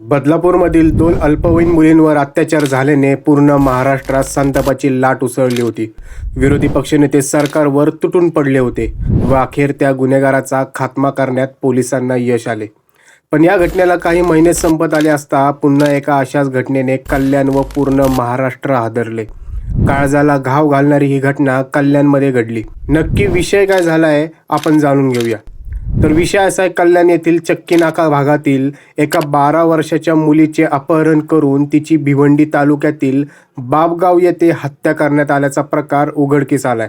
बदलापूरमधील दोन अल्पवयीन मुलींवर अत्याचार झाल्याने पूर्ण महाराष्ट्रात संतापाची लाट उसळली होती. विरोधी पक्षनेते सरकारवर तुटून पडले होते व अखेर त्या गुन्हेगाराचा खात्मा करण्यात पोलिसांना यश आले. पण या घटनेला काही महिने संपत आले असता पुन्हा एका अशाच घटनेने कल्याण व पूर्ण महाराष्ट्र हादरले. काळजाला घाव घालणारी ही घटना कल्याणमध्ये घडली. नक्की विषय काय झालाय आपण जाणून घेऊया. तर विषय असा आहे कल्याण येथील चक्की नाका भागातील एका बारा वर्षाच्या मुलीचे अपहरण करून तिची भिवंडी तालुक्यातील बाबगाव येथे हत्या करण्यात आल्याचा प्रकार उघडकीस आलाय.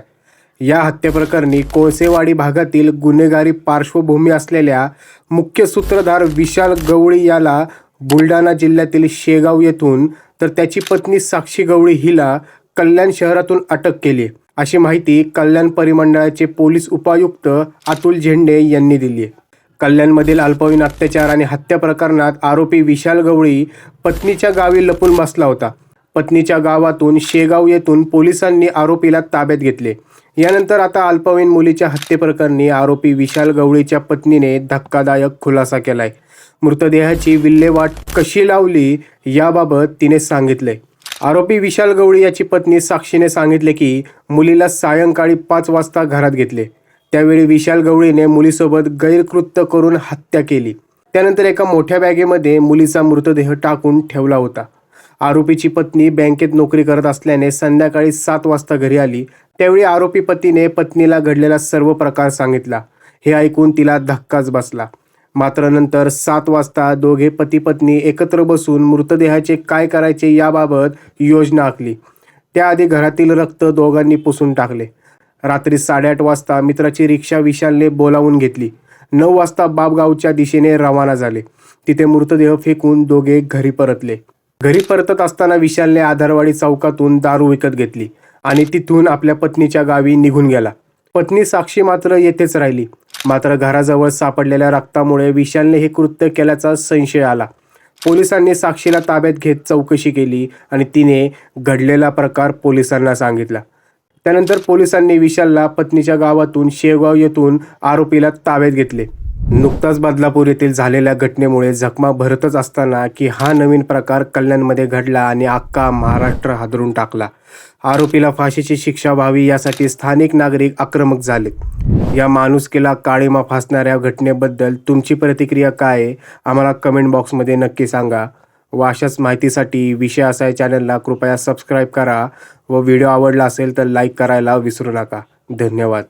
या हत्येप्रकरणी कोळसेवाडी भागातील गुन्हेगारी पार्श्वभूमी असलेल्या मुख्य सूत्रधार विशाल गवळी याला बुलढाणा जिल्ह्यातील शेगाव येथून तर त्याची पत्नी साक्षी गवळी हिला कल्याण शहरातून अटक केली अशी माहिती कल्याण परिमंडळाचे पोलीस उपायुक्त अतुल झेंडे यांनी दिली आहे. कल्याणमधील अल्पवयीन अत्याचार आणि हत्या प्रकरणात आरोपी विशाल गवळी पत्नीच्या गावी लपून बसला होता. पत्नीच्या गावातून शेगाव येथून पोलिसांनी आरोपीला ताब्यात घेतले. यानंतर आता अल्पवयीन मुलीच्या हत्येप्रकरणी आरोपी विशाल गवळीच्या पत्नीने धक्कादायक खुलासा केलाय. मृतदेहाची विल्हेवाट कशी लावली याबाबत तिने सांगितले आरोपी विशाल गवळी याची पत्नी साक्षीने सांगितले की मुलीला सायंकाळी पाच वाजता घरात घेतले. त्यावेळी विशाल गवळीने मुलीसोबत गैरकृत्य करून हत्या केली. त्यानंतर एका मोठ्या बॅगेमध्ये मुलीचा मृतदेह टाकून ठेवला होता. आरोपीची पत्नी बँकेत नोकरी करत असल्याने संध्याकाळी सात वाजता घरी आली. त्यावेळी आरोपी पतीने पत्नीला घडलेला सर्व प्रकार सांगितला. हे ऐकून तिला धक्काच बसला. मात्र नंतर सात वाजता दोघे पती पत्नी एकत्र बसून मृतदेहाचे काय करायचे याबाबत योजना आखली. त्याआधी घरातील रक्त दोघांनी पुसून टाकले. रात्री साडेआठ वाजता मित्राची रिक्षा विशालने बोलावून घेतली. नऊ वाजता बाबगावच्या दिशेने रवाना झाले. तिथे मृतदेह फेकून दोघे घरी परतले. घरी परतत असताना विशालने आधारवाडी चौकातून दारू विकत घेतली आणि तिथून आपल्या पत्नीच्या गावी निघून गेला. पत्नी साक्षी मात्र येथेच राहिली. मात्र घराजवळ सापडलेल्या रक्तामुळे विशालने हे कृत्य केल्याचा संशय आला. पोलिसांनी साक्षीला ताब्यात घेत चौकशी केली आणि तिने घडलेला प्रकार पोलिसांना सांगितला. त्यानंतर पोलिसांनी विशालला पत्नीच्या गावातून शेवगाव येथून आरोपीला ताब्यात घेतले. नुकताच बदलापूर येथील झालेल्या घटनेमुळे जखमा भरतच असताना की हा नवीन प्रकार कल्याणमध्ये घडला आणि अख्खा महाराष्ट्र हादरून टाकला. आरोपीला फाशीची शिक्षा व्हावी यासाठी स्थानिक नागरिक आक्रमक झाले. या माणुसकीला काळीमा फासणाऱ्या घटनेबद्दल तुमची प्रतिक्रिया काय आहे? आम्हाला कमेंट बॉक्समध्ये नक्की सांगा. व अशाच माहितीसाठी विषय असा या चॅनलला कृपया सबस्क्राईब करा व व्हिडिओ आवडला असेल तर लाईक करायला विसरू नका. धन्यवाद.